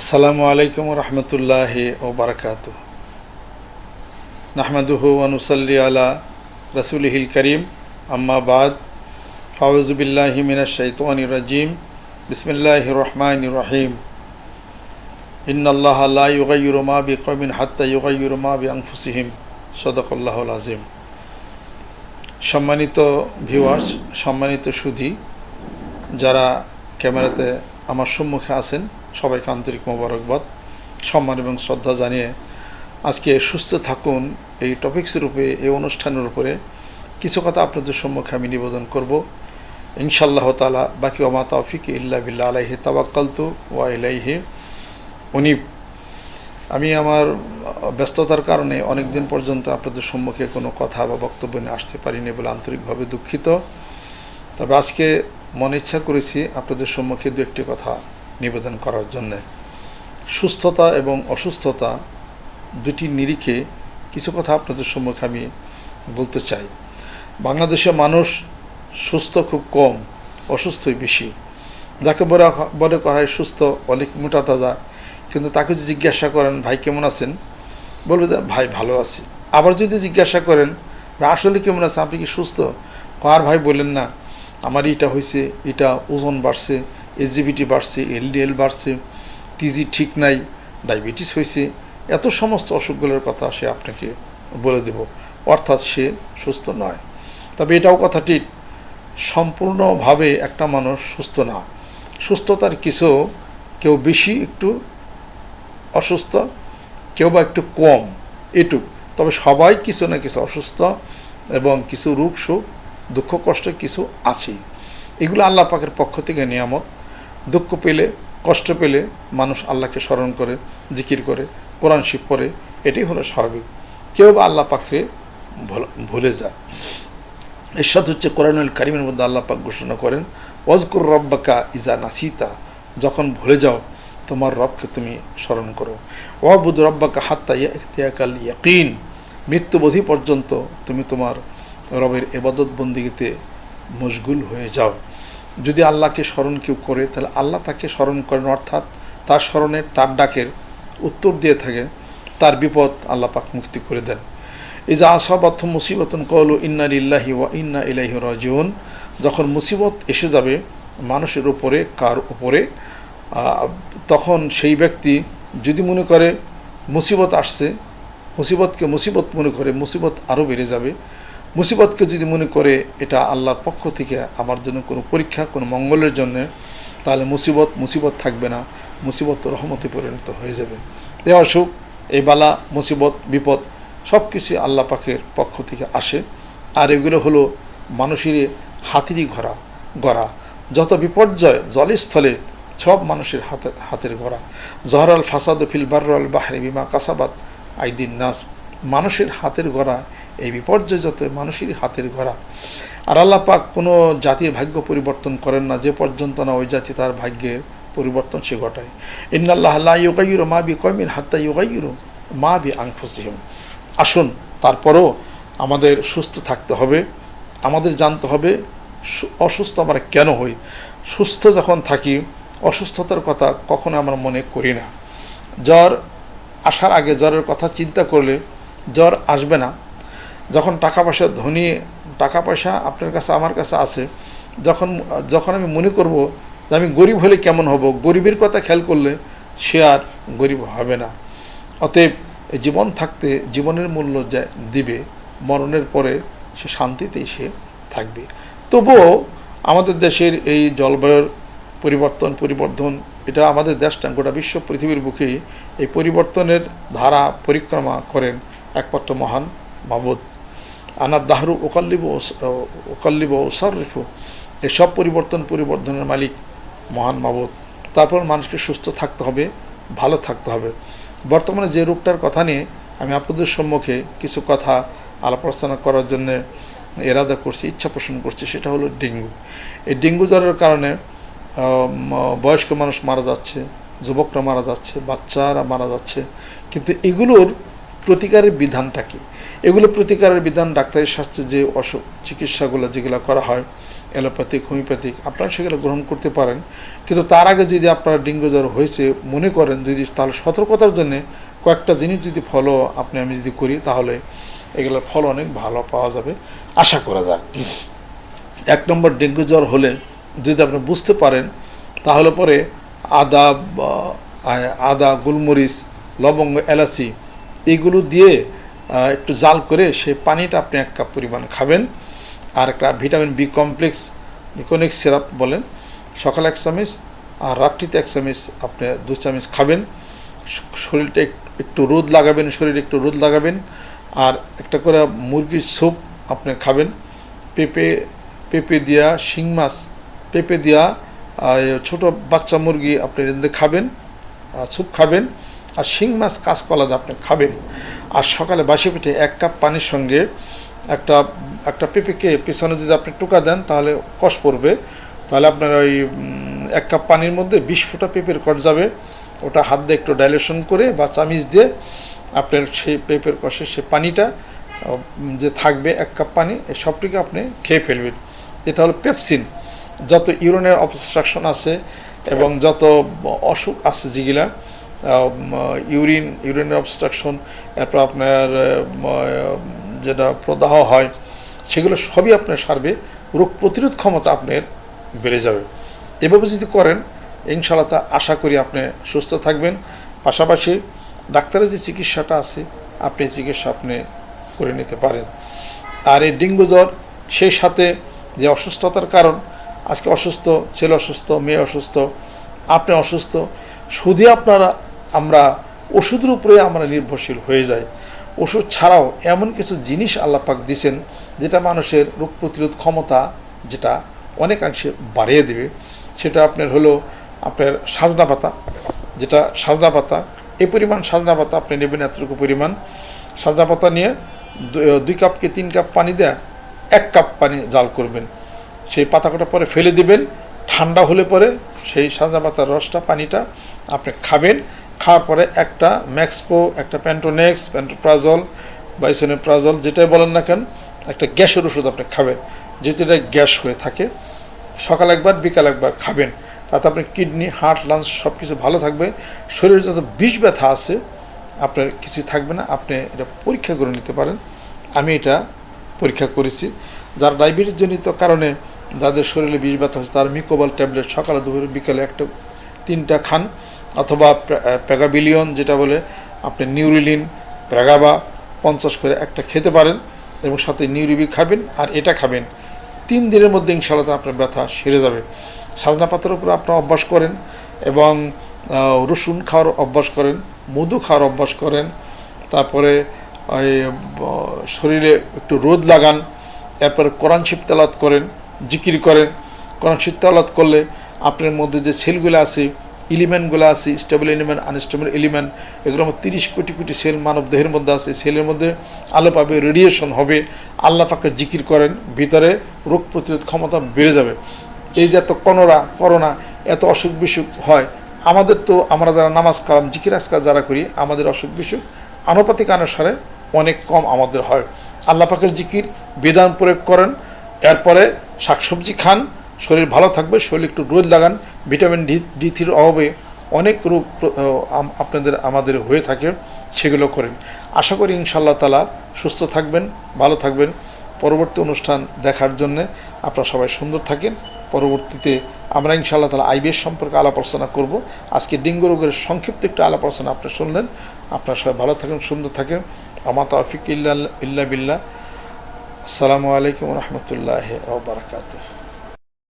আসসালামু আলাইকুম রহমতুল্লাহ ও বারকাত নাহমাদুহু অনুসল্লি আলা রসুলহিল করিম। আম্মা বাদ। ফাউজুবিল্লাহি মিনাশ শাইতানির রাজিম। বিসমিল্লাহির রহমানির রহিম। লা ইউগাইয়িরু মা বিকওমিন হাত্তা ইউগাইয়িরু মা বিআনফুসিহিম। সাদাকাল্লাহুল আযীম। সম্মানিত ভিউয়ার্স, সম্মানিত সুধী, যারা ক্যামেরাতে আমার সম্মুখে আছেন সবাইকে আন্তরিক মোবারকবাদ, সম্মান এবং শ্রদ্ধা জানিয়ে আজকে সুস্থ থাকুন। এই টপিক্সের উপরে, এই অনুষ্ঠানের উপরে কিছু কথা আপনাদের সম্মুখে আমি নিবেদন করব। ইনশাল্লাহ তালা বাকি ওমা তৌফিক ইল্লা বিল্লা আলাইহি তাবাক্কালতু ওয়া ইলাইহি উনি আমি আমার ব্যস্ততার কারণে অনেক দিন পর্যন্ত আপনাদের সম্মুখে কোনো কথা বা বক্তব্য নিয়ে আসতে পারিনি বলে আন্তরিকভাবে দুঃখিত। তবে আজকে মনে ইচ্ছা করেছি আপনাদের সম্মুখে দু একটি কথা নিবেদন করার জন্যে। সুস্থতা এবং অসুস্থতা দুটি নিরিখে কিছু কথা আপনাদের সম্মুখে আমি বলতে চাই। বাংলাদেশের মানুষ সুস্থ খুব কম, অসুস্থই বেশি। যাকে বলে বলে করা হয় সুস্থ অনেক মোটা তাজা। কিন্তু তাকে যদি জিজ্ঞাসা করেন, ভাই কেমন আছেন? বলবে যে, ভাই ভালো আছি। আবার যদি জিজ্ঞাসা করেন আসলে কেমন আছে আপনি কি সুস্থ? আর ভাই বললেন না, আমার এটা হয়েছে, এটা ওজন বাড়ছে এসজিবিটি বাড়ছে এলডিএল বাড়ছে টিজি ঠিক নাই, ডায়াবেটিস হয়েছে, এত সমস্ত অসুখগুলোর কথা সে আপনাকে বলে দেব। অর্থাৎ সে সুস্থ নয়। তবে এটাও কথা ঠিক, সম্পূর্ণভাবে একটা মানুষ সুস্থ না। সুস্থতার কিছু কেউ বেশি একটু অসুস্থ, কেউ বা একটু কম, এটুক। তবে সবাই কিছু না কিছু অসুস্থ এবং কিছু রোগ সুখ, দুঃখ কষ্ট কিছু আছেই এগুলো আল্লাহ পাকের পক্ষ থেকে নিয়ামত। দুঃখ পেলে, কষ্ট পেলে মানুষ আল্লাহকে স্মরণ করে, জিকির করে, কোরআন শিব পড়ে, এটাই হলো স্বাভাবিক। কেউ বা আল্লাহ পাককে ভুলে যায়। সাথে হচ্ছে কোরআনুল কারিমের মধ্যে আল্লাহ পাক ঘোষণা করেন, ওয়াজকুর রব্বাকা ইজা নাসিতা যখন ভুলে যাও, তোমার রবকে তুমি স্মরণ করো। ওয়াবুদ রব্বাকা হাত্তা ইয়াকাল ইয়াকিন মৃত্যুবোধি পর্যন্ত তুমি তোমার রবের এবাদত বন্দিগিতে মশগুল হয়ে যাও। যদি আল্লাহকে স্মরণ কেউ করে, তাহলে আল্লাহ তাকে স্মরণ করেন, অর্থাৎ তার স্মরণের, তার ডাকের উত্তর দিয়ে থাকে, তার বিপদ আল্লাহ পাক মুক্তি করে দেন। এই যে আসাবাথ মুসিবতন কল ইন্না ইল্লাহি ওয়া ইন্না ইলাহি রাজিউন। যখন মুসিবত এসে যাবে মানুষের উপরে, কার উপরে তখন সেই ব্যক্তি যদি মনে করে মুসিবত আসছে, মুসিবতকে মুসিবত মনে করে, মুসিবত আরও বেড়ে যাবে মুসিবতকে যদি মনে করে এটা আল্লাহর পক্ষ থেকে আমার জন্য কোনো পরীক্ষা, কোনো মঙ্গলের জন্য, তাহলে মুসিবত মুসিবত থাকবে না। মুসিবত রহমতে পরিণত হয়ে যাবে। এ অসুখ এই বালা, মুসিবত, বিপদ সব কিছু আল্লাহ পাকের পক্ষ থেকে আসে। আর এগুলো হলো মানুষের হাতেরই ঘোরা গড়া। যত বিপর্যয় জলস্থলে, সব মানুষের হাতে, হাতের গড়া জহরাল ফাসাদ ফিল বার্রাল বাহরি বিমা কাসাবাত আইদিন নাস। মানুষের হাতের গড়া এই বিপর্যয় যত মানুষেরই হাতের গড়া আর আল্লাহ পাক কোনো জাতির ভাগ্য পরিবর্তন করেন না, যে পর্যন্ত না ওই জাতি তার ভাগ্যের পরিবর্তন সে ঘটায়। ইন্নাল্লাহ আল্লাহ ইউগাইরো মা বি কমিন হাত্তা ইউগাইরো মা বি আংফুসিহম আসুন, তারপরও আমাদের সুস্থ থাকতে হবে, আমাদের জানতে হবে অসুস্থ আমরা কেন হই? সুস্থ যখন থাকি, অসুস্থতার কথা কখনো আমরা মনে করি না। জ্বর আসার আগে জ্বরের কথা চিন্তা করলে জ্বর আসবে না। যখন টাকা পয়সা, ধনী টাকা পয়সা আপনার কাছে, আমার কাছে আছে, যখন যখন আমি মনে করব যে আমি গরিব হলে কেমন হব, গরিবের কথা খেয়াল করলে সে আর গরিব হবে না। অতএব জীবন থাকতে জীবনের মূল্য যা দিবে, মরণের পরে সে শান্তিতেই সে থাকবে। তবুও আমাদের দেশের এই জলবায়ুর পরিবর্তন পরিবর্তন এটা আমাদের দেশটা, গোটা বিশ্ব পৃথিবীর বুকে এই পরিবর্তনের ধারা, পরিক্রমা করেন একমাত্র মহান মাবুদ আনার দাহরু ওকাল্লিব ওকাল্লিব ওসারিফু এসব পরিবর্তন পরিবর্তনের মালিক মহান মাবুদ। তারপর মানুষকে সুস্থ থাকতে হবে, ভালো থাকতে হবে। বর্তমানে যে রোগটার কথা নিয়ে আমি আপনাদের সম্মুখে কিছু কথা আলাপ আলোচনা করার জন্য এরাদা করছি, ইচ্ছা পোষণ করছি, সেটা হলো ডেঙ্গু। এই ডেঙ্গু জ্বরের কারণে বয়স্ক মানুষ মারা যাচ্ছে, যুবকরা মারা যাচ্ছে, বাচ্চারা মারা যাচ্ছে। কিন্তু এগুলোর প্রতিকারের বিধানটা কি? এগুলো প্রতিকারের বিধান ডাক্তারের স্বাস্থ্যে যে অসুখ চিকিৎসাগুলো যেগুলো করা হয়, অ্যালোপ্যাথিক, হোমিওপ্যাথিক, আপনারা সেগুলো গ্রহণ করতে পারেন। কিন্তু তার আগে যদি আপনার ডেঙ্গু জ্বর হয়েছে, মনে করেন যদি তাহলে সতর্কতার জন্য কয়েকটা জিনিস যদি ফলো আপনি, আমি যদি করি, তাহলে এগুলোর ফল অনেক ভালো পাওয়া যাবে। আশা করা যায় এক নম্বর, ডেঙ্গু জ্বর হলে যদি আপনি বুঝতে পারেন, তাহলে পরে আদা আদা, গোলমরিচ, লবঙ্গ, এলাচি, এগুলো দিয়ে একটু জাল করে সেই পানিটা আপনি এক কাপ পরিমাণ খাবেন। আর একটা ভিটামিন বি কমপ্লেক্স ইকোনিক সিরাপ বলেন। সকালে এক চামচ আর রাত্রিতে এক চামচ আপনি দু চামচ খাবেন। শরীরটা একটু রোদ লাগাবেন, শরীরে একটু রোদ লাগাবেন। আর একটা করে মুরগির স্যুপ আপনি খাবেন। পেঁপে পেঁপে দিয়া শিং মাছ, পেঁপে দিয়া ছোট বাচ্চা মুরগি আপনি খাবেন স্যুপ খাবেন। আর শিং মাছ কাঁচকলা আপনি খাবেন। আর সকালে বাসি পেটে এক কাপ পানির সঙ্গে একটা একটা পেঁপেকে পিছনে যদি আপনি টোকা দেন, তাহলে কষ পড়বে। তাহলে আপনার ওই এক কাপ পানির মধ্যে বিশ ফোঁটা পেঁপের কষ যাবে। ওটা হাত দিয়ে একটু ডাইলেশন করে বা চামিচ দিয়ে আপনার সেই পেঁপের কষে সে পানিটা যে থাকবে এক কাপ পানি সবটিকে আপনি খেয়ে ফেলবেন। এটা হলো পেপসিন। যত ইউরিনের অবস্ট্রাকশন আছে এবং যত অসুখ আছে যেগুলা ইউরিন ইউরিন অবস্ট্রাকশন, এরপর আপনার যেটা প্রদাহ হয়, সেগুলো সবই আপনার সারবে, রোগ প্রতিরোধ ক্ষমতা আপনার বেড়ে যাবে। এভাবে যদি করেন ইনশাল্লাহ তা আশা করি আপনি সুস্থ থাকবেন। পাশাপাশি ডাক্তারের যে চিকিৎসাটা আছে, আপনি চিকিৎসা আপনি করে নিতে পারেন। আর এই ডেঙ্গু জ্বর, সেই সাথে যে অসুস্থতার কারণ, আজকে অসুস্থ, ছেলে অসুস্থ, মেয়ে অসুস্থ, আপনি অসুস্থ, শুধু আপনারা আমরা ওষুধের উপরে আমরা নির্ভরশীল হয়ে যাই। ওষুধ ছাড়াও এমন কিছু জিনিস আল্লাহ পাক দিছেন, যেটা মানুষের রোগ প্রতিরোধ ক্ষমতা যেটা অনেকাংশে বাড়িয়ে দেবে। সেটা আপনার হলো আপনার সাজনা পাতা, যেটা সাজনা পাতা এই পরিমাণ সাজনা পাতা আপনি নেবেন এতটুকু পরিমাণ। সাজনা পাতা নিয়ে দুই কাপকে তিন কাপ পানি দেয়া, এক কাপ পানি জাল করবেন। সেই পাতাকটা পরে ফেলে দিবেন, ঠান্ডা হলে পরে সেই সাজনা পাতার রসটা, পানিটা আপনি খাবেন। খাওয়ার পরে একটা ম্যাক্সপো একটা প্যান্টোনেক্স প্যান্টোপ্রাজল বাইসোনেপ্রাজল যেটাই বলেন না কেন, একটা গ্যাসের ওষুধ আপনি খাবেন, যেহেতু এটা গ্যাস হয়ে থাকে। সকাল একবার, বিকাল একবার খাবেন। তাতে আপনার কিডনি, হার্ট, লাংস সব কিছু ভালো থাকবে। শরীরে যত বিষ ব্যথা আছে, আপনার কিছু থাকবে না। আপনি এটা পরীক্ষা করে নিতে পারেন। আমি এটা পরীক্ষা করেছি। যার ডায়াবেটিস জনিত কারণে যাদের শরীরে বিষ ব্যথা হচ্ছে, তার মিকোবাল ট্যাবলেট সকালে, দুপুরে, বিকালে একটা তিনটা খান অথবা প্যাগাবিলিয়ন যেটা বলে, আপনি নিউরিলিন প্যাগাবা পঞ্চাশ করে একটা খেতে পারেন এবং সাথে নিউরিবি খাবেন আর এটা খাবেন। তিন দিনের মধ্যে ইনশাল্লাহ আপনার ব্যথা সেরে যাবে। সাজনা পাতার উপরে আপনার অভ্যাস করেন এবং রসুন খাওয়ার অভ্যাস করেন, মধু খাওয়ার অভ্যাস করেন, তারপরে শরীরে একটু রোদ লাগান, এরপরে কোরআন শিব তেলাত করেন, জিকির করেন। কোরআন শিব তেলাত করলে আপনার মধ্যে যে সেলগুলো আছে, এলিমেন্টগুলো আছে, স্টেবল এলিমেন্ট, আনস্টেবল এলিমেন্ট এগুলো আমার তিরিশ কোটি কোটি সেল মানব দেহের মধ্যে আছে। সেলের মধ্যে আলো পাবে রেডিয়েশন হবে। আল্লাহ পাকের জিকির করেন, ভিতরে রোগ প্রতিরোধ ক্ষমতা বেড়ে যাবে। এই যে এত কনরা, করোনা, এত অসুখ বিসুখ হয়, আমাদের তো আমরা যারা নামাজ কালাম, জিকির আজকাল যারা করি, আমাদের অসুখ বিসুখ আনুপাতিক অনুসারে অনেক কম আমাদের হয়। আল্লাহ পাকের জিকির বিধান প্রয়োগ করেন, এরপরে শাকসবজি খান শরীর ভালো থাকবে, শরীর একটু রোদ লাগান, ভিটামিন ডি ডি থ্রির অভাবে অনেক রোগ আপনাদের, আমাদের হয়ে থাকে, সেগুলো করেন। আশা করি ইনশাল্লাহ তালা সুস্থ থাকবেন, ভালো থাকবেন। পরবর্তী অনুষ্ঠান দেখার জন্য আপনারা সবাই সুন্দর থাকেন। পরবর্তীতে আমরা ইনশাআল্লাহ তালা আইবিএস সম্পর্কে আলাপ আলোচনা করব। আজকে ডেঙ্গু রোগের সংক্ষিপ্ত একটু আলাপ আলোচনা আপনারা শুনলেন। আপনারা সবাই ভালো থাকেন, সুন্দর থাকেন। আমার তৌফিক ইল্লা ইল্লা বিল্লাহ। আসসালামু আলাইকুম রহমতুল্লাহ বারাকাতুহ।